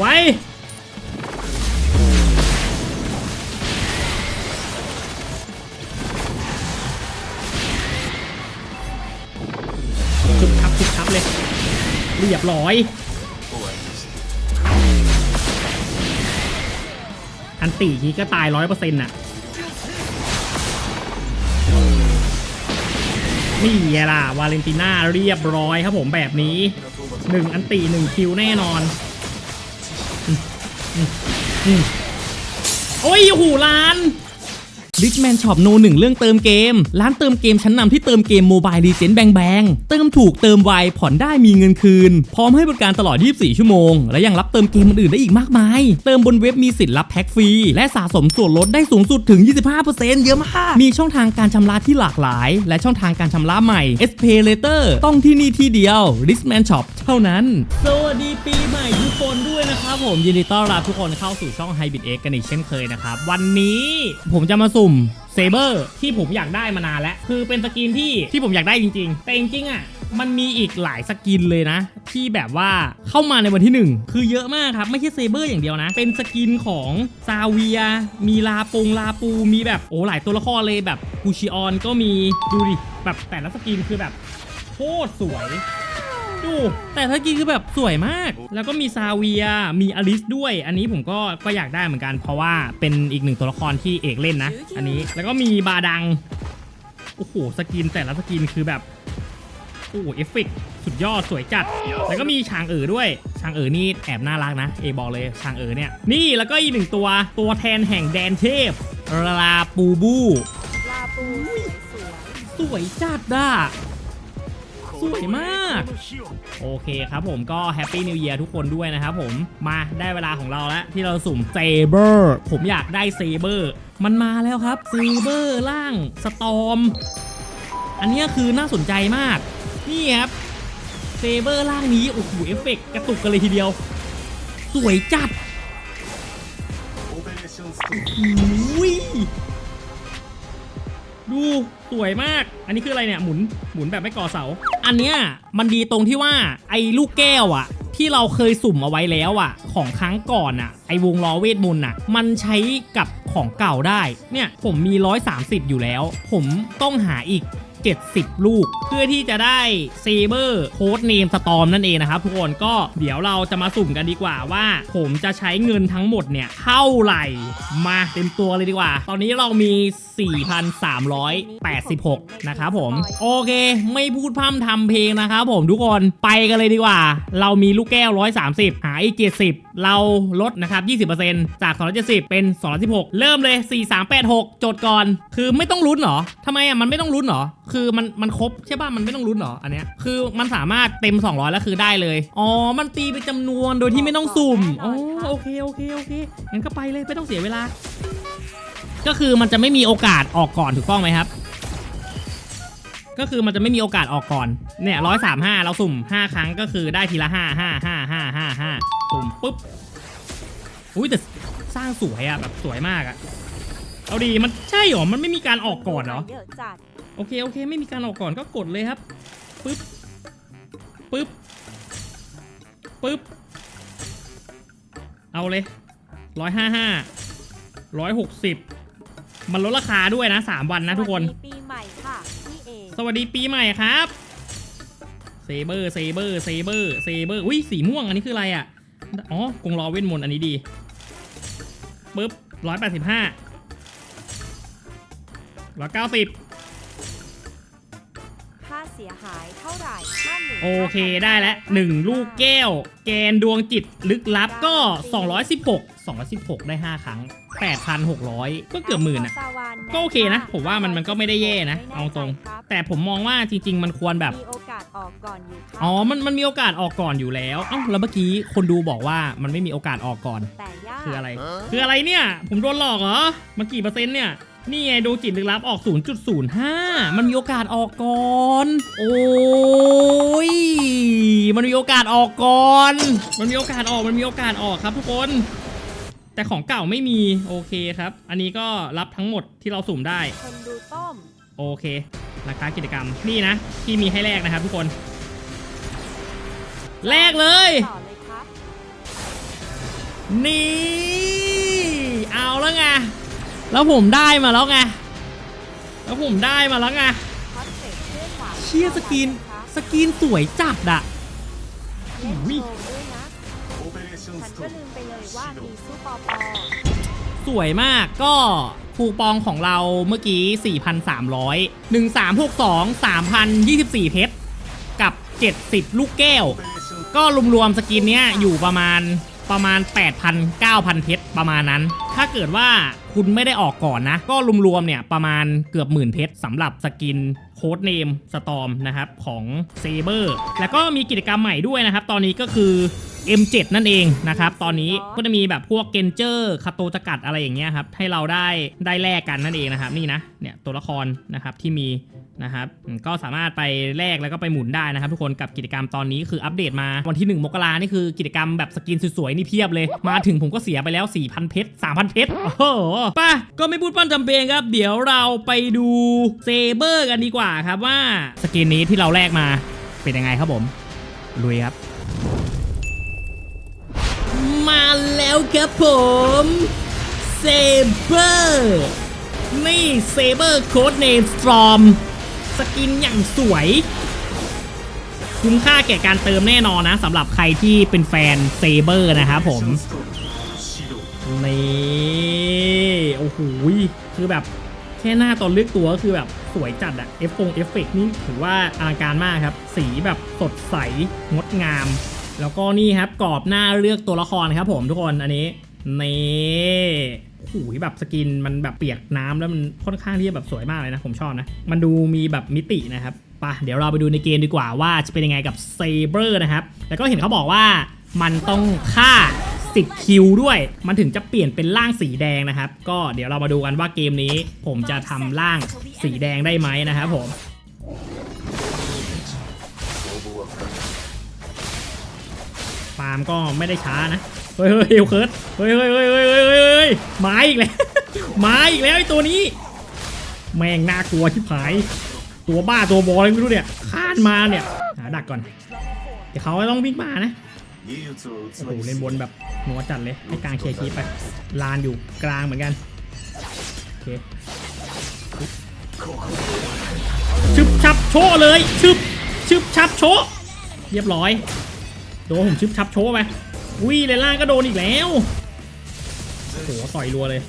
วยชุบทับชุบทับเลยเรียบร้อย อันตีนี้ก็ตายร้อยเปอร์เซ็นต์น่ะนี่ล่ะ วาเลนติน่าเรียบร้อยครับผมแบบนี้หนึ่งอันตีหนึ่งคิวแน่นอน โอ้ยหูล้าน ยหูร้าน Richman Shop โนหนึ่งเรื่องเติมเกม ร้านเติมเกมชั้นนำที่เติมเกมโมบายรีเจนแบงแบงเติมถูกเติมไวผ่อนได้มีเงินคืน พร้อมให้บริการตลอด 24 ชั่วโมง และยังรับเติมเกมอื่นได้อีกมากมาย เติมบนเว็บมีสิทธิ์รับแพ็กฟรี และสะสมส่วนลดได้สูงสุดถึง 25%เยอะมาก มีช่องทางการชำระที่หลากหลาย และช่องทางการชำระใหม่ S Pay Later ต้องที่นี่ที่เดียว Richman Shop เท่านั้น สวัสดีปีใหม่ทุกคนด้วยนะครับผมยินดีต้อนรับทุกคนเข้าสู่ช่อง Hybrid X กันอีกเช่นเคยนะครับวันนี้ผมจะมาสุ่มเซเบอร์ที่ผมอยากได้มานานแล้ว คือเป็นสกินที่ที่ผมอยากได้จริง ๆ แต่จริงๆอะมันมีอีกหลายสกินเลยนะ ที่แบบว่าเข้ามาในวันที่ 1 คือเยอะมากครับ ไม่ใช่เซเบอร์อย่างเดียวนะ เป็นสกินของซาเวีย มีลาปงลาปูมีแบบโอ้หลายตัวละครเลยแบบกูชิออนก็มีดูดิแบบแต่ละสกินคือแบบโคตรสวย ดู แต่ถ้ากินคือแบบสวยมาก แล้วก็มีซาเวีย มีอลิสด้วย อันนี้ผมก็ก็อยากได้เหมือนกัน เพราะว่าเป็นอีกหนึ่งตัวละครที่เอกเล่นนะ อันนี้ แล้วก็มีบาดัง โอ้โห สกินแต่ละสกินคือแบบ โอ้โหเอฟเฟกต์สุดยอดสวยจัด แล้วก็มีชางเอ๋อด้วยชางเอ๋อนี่แอบน่ารักนะ เอกบอกเลยชางเอ๋อเนี่ย นี่แล้วก็อีกหนึ่งตัว ตัวแทนแห่งแดนเทพ ลาปูบู ลาปูสวยสวยจัดอะส วยมาก โอเคครับผมก็แฮปปี้นิว e ย r ทุกคนด้วยนะครับผมมาได้เวลาของเราแล้วที่เราสุ่มเซเบอร์ผมอยากได้เซเบอร์มันมาแล้วครับเซเบอร์ล่างสตอมอันนี้คือน่าสนใจมาก นี่ครับเซเบอร์ล่างนี้โอ้โหเอฟเฟกต์กระตุกกันเลยทีเดียว สวยจัด ดูสวยมาก อันนี้คืออะไรเนี่ยหมุนหมุนแบบไม่ก่อเสา อันเนี้ยมันดีตรงที่ว่าไอ้ลูกแก้วอะที่เราเคยสุ่มเอาไว้แล้วอะของครั้งก่อนอะไอ้วงล้อเวทมนต์อะมันใช้กับของเก่าได้ เนี่ยผมมี 130 อยู่แล้ว ผมต้องหาอีก 70 ลูก เพื่อที่จะได้เซเบอร์โค้ดเนมสตอมนั่นเองนะครับทุกคนก็เดี๋ยวเราจะมาสุ่มกันดีกว่าว่า ผมจะใช้เงินทั้งหมดเนี่ยเท่าไหร่มาเต็มตัวเลยดีกว่า ตอนนี้เรามี4,386 นะครับผม โอเค ไม่พูดพร่ำทำเพลงนะครับผมทุกคนไปกันเลยดีกว่า เรามีลูกแก้ว 130 หาอีก 70 เราลดนะครับ 20%จาก 270 เป็น 216 เริ่มเลย 4386โจทย์ก่อน คือไม่ต้องลุ้นเหรอทำไมอะมันไม่ต้องลุ้นเหรอ คือมันมันครบใช่ป่ะมันไม่ต้องลุ้นเหรออันเนี้ยคือมันสามารถเต็ม 200 แล้วคือได้เลยอ๋อมันตีเป็นจำนวนโดยที่ไม่ต้องสุ่มอ๋อโอเคโอเคโอเคงั้นก็ไปเลยไม่ต้องเสียเวลา ก็คือมันจะไม่มีโอกาสออกก่อนถูกต้องไหมครับ ก็คือมันจะไม่มีโอกาสออกก่อน เนี่ยร้อยสามห้าเราสุ่มห้าครั้งก็คือได้ทีละห้าห้าห้าห้าห้าห้าสุ่มปุ๊บ อุ้ยแต่สร้างสวยอะแบบสวยมากอะเอาดีมันใช่หรอ มันไม่มีการออกก่อนเหรอ เยอะจัดโอเคโอเค ไม่มีการออกก่อนก็กดเลยครับปึ๊บปึ๊บปึ๊บเอาเลยร้อยห้าห้าร้อยหกสิบ มันลดราคาด้วยนะสามวันนะทุกคนสวัสดีปีใหม่ค่ะพี่เอกสวัสดีปีใหม่ครับเซเบอร์เซเบอร์เซเบอร์เซเบอร์อุ้ยสีม่วงอันนี้คืออะไรอะ อ๋อกงล้อเวทมนต์อันนี้ดีปึ๊บร้อยแปดสิบห้าร้อยเก้าสิบค่า เสียหายเท่าไหร่ห้าหมื่นโอเคได้แล้วหนึ่งลูกแก้ว แกนดวงจิตลึกลับก็ 216 216 ได้ 5 ครั้ง 8,600 ก็เกือบหมื่นอะสวรรค์ก็โอเคนะ ผมว่ามันมันก็ไม่ได้แย่นะ เอาตรง แต่ผมมองว่าจริง ๆ มันควรแบบ มีโอกาสออกก่อนอยู่ครับอ๋อ มันมันมีโอกาสออกก่อนอยู่แล้ว เอ้าแล้วเมื่อกี้คนดูบอกว่ามันไม่มีโอกาสออกก่อน แต่ยากคืออะไร คืออะไรเนี่ย ผมโดนหลอกเหรอมากี่เปอร์เซ็นต์เนี่ย นี่ไงดวงจิตลึกลับออก 0.05 มันมีโอกาสออกก่อน โอ้ย มันมีโอกาสออกก่อน มันมีโอกาสออก มันมีโอกาสออกครับทุกคน แต่ของเก่าไม่มี โอเคครับ อันนี้ก็รับทั้งหมดที่เราสุ่มได้ คนดูต้ม โอเคราคากิจกรรม นี่นะ ที่มีให้แลกนะครับทุกคน แลกเลย ต่อเลยครับ นี่ เอาแล้วไง แล้วผมได้มาแล้วไง แล้วผมได้มาแล้วไง เชี่ยสกิน สกินสวยจัดอะสวยมากก็คูปองของเราเมื่อกี้ 4,300 1362 3,024 เพชร กับ 70 ลูกแก้ว ก็รวมๆสกินเนี้ยอยู่ประมาณ ประมาณ 8,000 9,000 เพชรประมาณนั้น ถ้าเกิดว่าคุณไม่ได้ออกก่อนนะ ก็รวมๆเนี่ยประมาณเกือบหมื่นเพชรสำหรับสกินโค้ดเนมสตอมนะครับของเซเบอร์แล้วก็มีกิจกรรมใหม่ด้วยนะครับ ตอนนี้ก็คือ M7 นั่นเองนะครับ ตอนนี้ก็จะมีแบบพวกเกนเจอร์คาโตจกัดอะไรอย่างเงี้ยครับ ให้เราได้ได้แลกกันนั่นเองนะครับ นี่นะ เนี่ยตัวละครนะครับที่มีนะครับอืมก็สามารถไปแลกแล้วก็ไปหมุนได้นะครับ ทุกคนกับกิจกรรมตอนนี้คืออัปเดตมาวันที่ 1 มกรานี่คือกิจกรรมแบบสกินสวยๆ นี่เพียบเลย มาถึงผมก็เสียไปแล้ว 4,000 เพชร 3,000 เพชร โอ้โหไป่ะ ก็ไม่พูดปั้นจำเป็นครับ เดี๋ยวเราไปดูเซเบอร์กันดีกว่าครับว่าสกินนี้ที่เราแลกมาเป็นยังไงครับผมลุยครับ แล้วครับผมเซเบอร์นี่เซเบอร์โค้ดเนมสตรอมสกินอย่างสวย คุ้มค่าแก่การเติมแน่นอนนะสำหรับใครที่เป็นแฟนเซเบอร์นะครับผม นี่โอ้โหคือแบบแค่หน้าตอนเลือกตัวก็คือแบบสวยจัดอะเอฟฟงเอฟเฟกนี่ถือว่าอลังการมากครับ สีแบบสดใสงดงาม แล้วก็นี่ครับกรอบหน้าเลือกตัวละครครับผมทุกคนอันนี้นี่โอ้โหแบบสกินมันแบบเปียกน้ำแล้วมันค่อนข้างที่จะแบบสวยมากเลยนะ ผมชอบนะ มันดูมีแบบมิตินะครับปะเดี๋ยวเราไปดูในเกมดีกว่าว่าจะเป็นยังไงกับเซเบอร์นะครับแล้วก็เห็นเขาบอกว่ามันต้องฆ่า10คิวด้วย มันถึงจะเปลี่ยนเป็นร่างสีแดงนะครับ ก็เดี๋ยวเรามาดูกันว่าเกมนี้ ผมจะทำร่างสีแดงได้ไหมนะครับผมามก็ไม่ได้ช้านะ เฮ้ยเฮ้ยเคิร์ดเฮ้ยเฮ้ยเฮ้ยเฮ้ยเฮ้ยมาอีกแล้วมาอีกแล้วไอ้ตัวนี้ แม่งน่ากลัวชิบหาย ตัวบ้าตัวบอลอะไรไม่รู้เนี่ยข้านมาเนี่ยหาดักก่อนเดี๋ยวเขาต้องวิ่งมานะโอ้โหเล่นบนแบบหนัวจัดเลยให้กลางเคลียร์คีไปลานอยู่กลางเหมือนกันโอเคชึบชับโชเลยชึบชึบชับโชเรียบร้อย โดนผมชิบชับโชว์ไปวิ่งเลล่าก็โดนอีกแล้วโหต่อยรัวเลย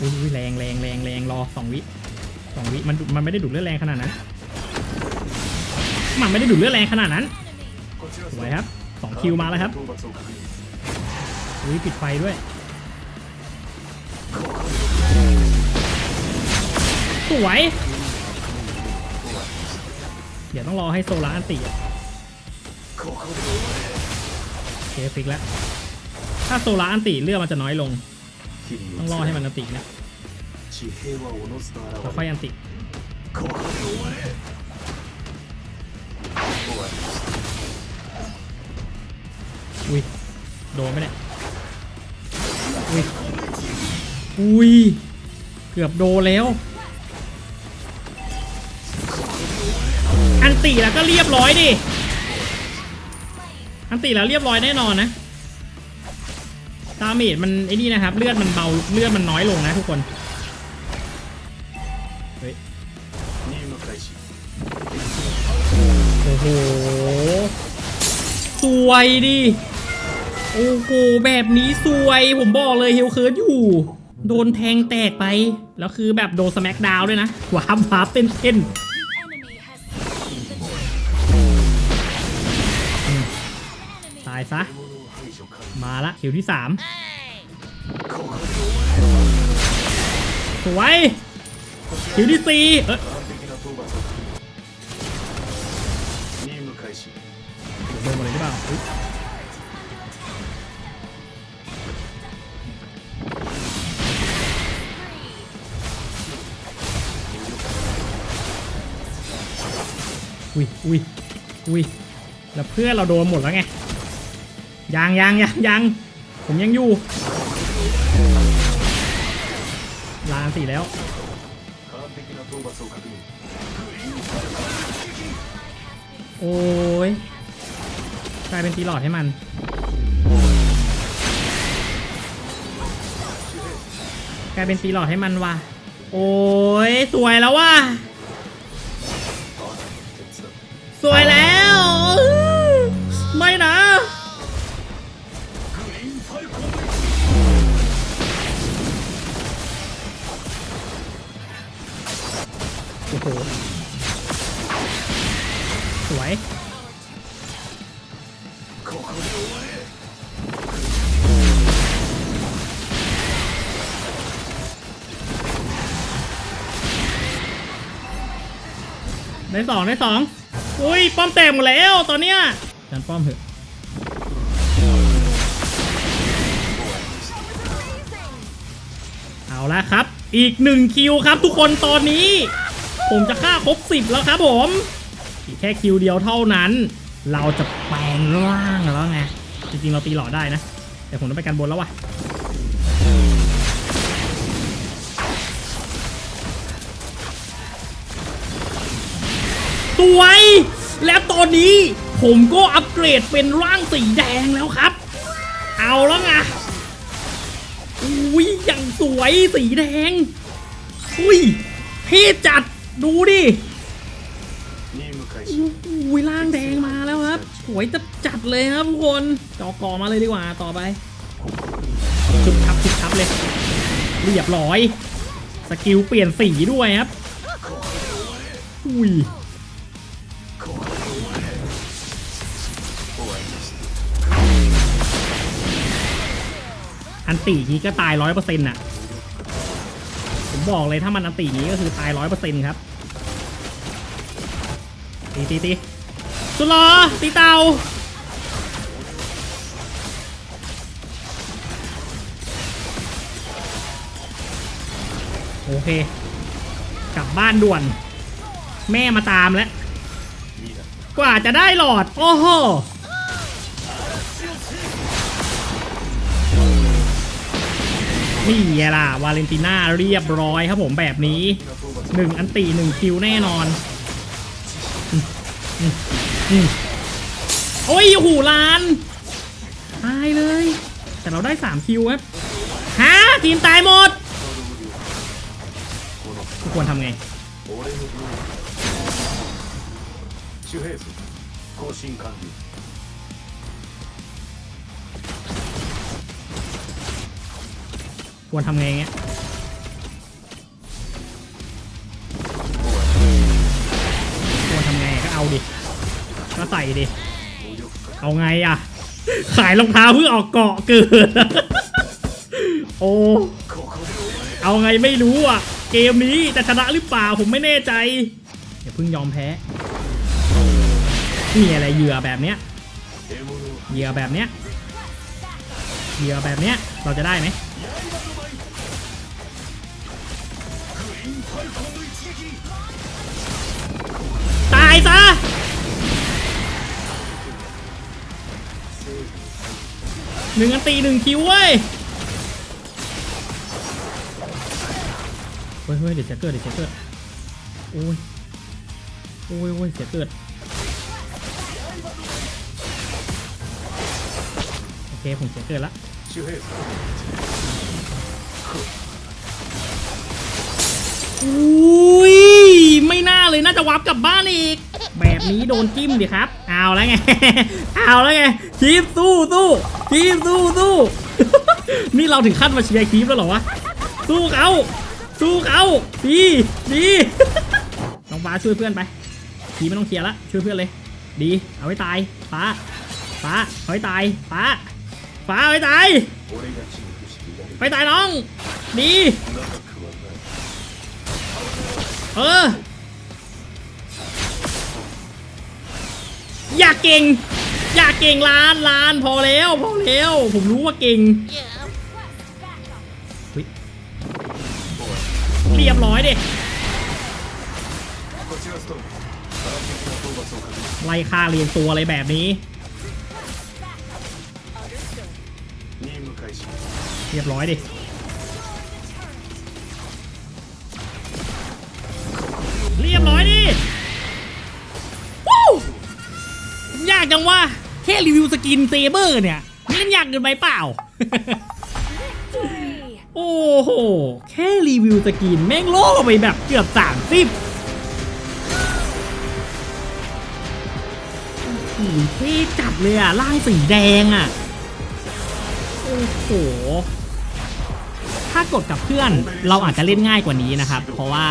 อุ้ยแรงแรงแรงแรงรอสองวิสองวิมันมันไม่ได้ดุดเรื่องแรงขนาดนั้นมันไม่ได้ดุเรื่องแรงขนาดนั้นสวยครับสองคิวมาแล้วครับอุ้ยปิดไฟด้วยสวย เดี๋ยวต้องรอให้โซล่าอันตีโอเคฟิกแล้ว ถ้าโซล่าอันตีเลือดมันจะน้อยลง ต้องรอให้มันอันตินะแล้วค่อยอันตีอุ้ยโดนไหมเนี่ยอุ้ยอุ้ยเกือบโดนแล้ว อันตีแล้วก็เรียบร้อยดิ อันตีแล้วเรียบร้อยแน่นอนนะดาเมจมันไอ้นี่นะครับ เลือดมันเบาเลือดมันน้อยลงนะทุกคน เฮ้ยโอ้โหสวยดิ โอ้โหแบบนี้สวยผมบอกเลยเฮลเคิร์ดอยู่ โดนแทงแตกไป แล้วคือแบบโดนสแมกดาวด้วยนะ วาบวาบเป็นเต้น ซะ มาละคิวที่สามสวยคิวที่สี่เออโดนอะไรหรือเปล่าอุ้ยอุ้ยอุ้ยแล้วเพื่อนเราโดนหมดแล้วไง ยังยังยังยังผมยังอยู่ลานสีแล้วโอ้ยกลายเป็นตีหลอดให้มันกลายเป็นตีหลอดให้มันว่ะโอ้ยสวยแล้วว่ะสวยแล้ว ได้สองได้สองอุ้ยป้อมแตกหมดแล้วตอนเนี้ยจันป้อมเถอะเอาละครับ อีกหนึ่งคิวครับทุกคนตอนนี้ ผมจะฆ่าครบสิบแล้วครับผมอีกแค่คิวเดียวเท่านั้น เราจะแปลงร่างแล้วไงจริงๆเราตีหล่อได้นะ แต่ผมต้องไปกันบนแล้วว่ะ สวย และตอนนี้ผมก็อัปเกรดเป็นร่างสีแดงแล้วครับ เอาแล้วไงอุ้ยอย่างสวยสีแดง อุ้ยเท่จัดดูดิอุ้ยร่างแดงมาแล้วครับสวยจะจัดเลยครับทุกคนจอกอมาเลยดีกว่าต่อไปชุดทับชุดทับเลยเรียบร้อย สกิลเปลี่ยนสีด้วยครับอุ้ย อันตีนี้ก็ตายร้อยเปอร์เซ็นต์น่ะ ผมบอกเลยถ้ามันอันตีนี้ก็คือตายร้อยเปอร์เซ็นต์ครับ ตีตีตีสุลอตีเตาโอเค กลับบ้านด่วน แม่มาตามแล้ว กว่าจะได้หลอด โอ้โห นี่ไงล่ะ วาเลนติน่าเรียบร้อยครับผมแบบนี้หนึ่งอันตีหนึ่งคิวแน่นอนโอ้ยหูลาน ตายเลย แต่เราได้สามคิวครับฮะทีมตายหมดควรทำไง ควรทำไงเงี้ยควรทำไงก็เอาดิ ก็ใส่ดิ เอาไงอะ ขายรองเท้าเพื่อออกเกาะเกิดโอ้ เอาไงไม่รู้อะ เกมนี้จะชนะหรือเปล่าผมไม่แน่ใจอย่าเพิ่งยอมแพ้มีอะไรเหยื่อแบบเนี้ยเหยื่อแบบเนี้ยเหยื่อแบบเนี้ยเราจะได้ไหม ตายซะหนึ่งอันตีหนึ่งคิวเว้ยเฮ้ยเฮ้ยเดี๋ยวจะเกิดเดี๋ยวจะเกิดโอ้ยโอ้ยโอ้ยเสียเกิดโอเคผมเสียเกิดละ อุ้ยไม่น่าเลยน่าจะวับกลับบ้านอีก แบบนี้โดนจิ้มดิครับ เอาแล้วไง เอาแล้วไงทีมสู้สู้ทีมสู้สู้นี่เราถึงขั้นมาเชียร์ทีมแล้วเหรอวะสู้เขาสู้เขาดีดีน้องฟ้าช่วยเพื่อนไปทีไม่ต้องเชียร์ละช่วยเพื่อนเลย ดี เอาไว้ตายฟ้าฟ้าเอาไว้ตายฟ้าฟ้าเอาไว้ตายไปตายน้อง ดี เออ อยากเก่ง อยากเก่งล้านล้านพอแล้วพอแล้ว ผมรู้ว่าเก่งเรียบร้อยดิไล่ฆ่าเรียนตัวอะไรแบบนี้ เรียบร้อยดิ เรียบร้อยดิวู้ยากจังวะแค่รีวิวสกินเซเบอร์เนี่ยมันเล่นยากเกินไปเปล่า โอ้โห แค่รีวิวสกินแม่งโล่ไปแบบเกือบสามสิบเท่จัดเลยอะล่างสีแดงอะ โอ้โห ถ้ากดกับเพื่อนเราอาจจะเล่นง่ายกว่านี้นะครับ เพราะว่า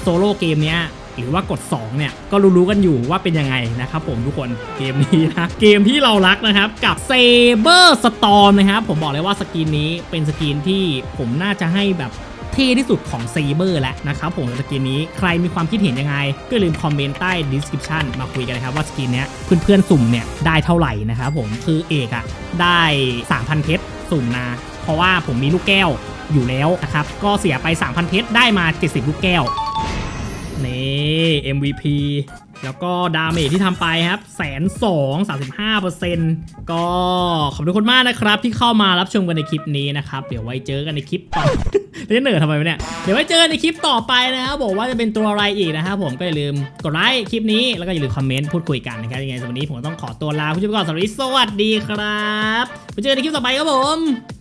โซโล่เกมเนี้ยหรือว่ากด 2 เนี่ย ก็รู้ๆกันอยู่ว่าเป็นยังไงนะครับผมทุกคนเกมนี้นะ เกมที่เรารักนะครับกับ Saber Storm นะครับ ผมบอกเลยว่าสกินนี้เป็นสกินที่ผมน่าจะให้แบบเท่ที่สุดของ Saber แล้วนะครับผมสกินนี้ใครมีความคิดเห็นยังไง ก็ลืมคอมเมนต์ใต้ description มาคุยกันนะครับว่าสกินเนี้ยเพื่อนๆสุ่มเนี่ยได้เท่าไหร่นะครับผมคือเอกอะได้ 3,000เพชรสุ่มนาเพราะว่าผมมีลูกแก้วอยู่แล้วนะครับก็เสียไป 3,000เพชรได้มา 70 ลูกแก้ว นี่ MVP แล้วก็ดาเมจที่ทำไปครับแสนสองสามสิบห้าเปอร์เซ็นต์ก็ขอบคุณคนมากนะครับ ที่เข้ามารับชมกันในคลิปนี้นะครับ เดี๋ยวไว้เจอกันในคลิปต่อแล้วจะเหนื่อยทำไมวะเนี่ย เดี๋ยวไว้เจอกันในคลิปต่อไปนะครับบอกว่าจะเป็นตัวอะไรอีกนะครับผมก็อย่าลืมกดไลค์คลิปนี้แล้วก็อย่าลืมคอมเมนต์พูดคุยกันนะครับยังไงสำหรับวันนี้ผมต้องขอตัวลาผู้ชมก่อนสวัสดีสวัสดีครับไปเจอกันในคลิปต่อไปครับผม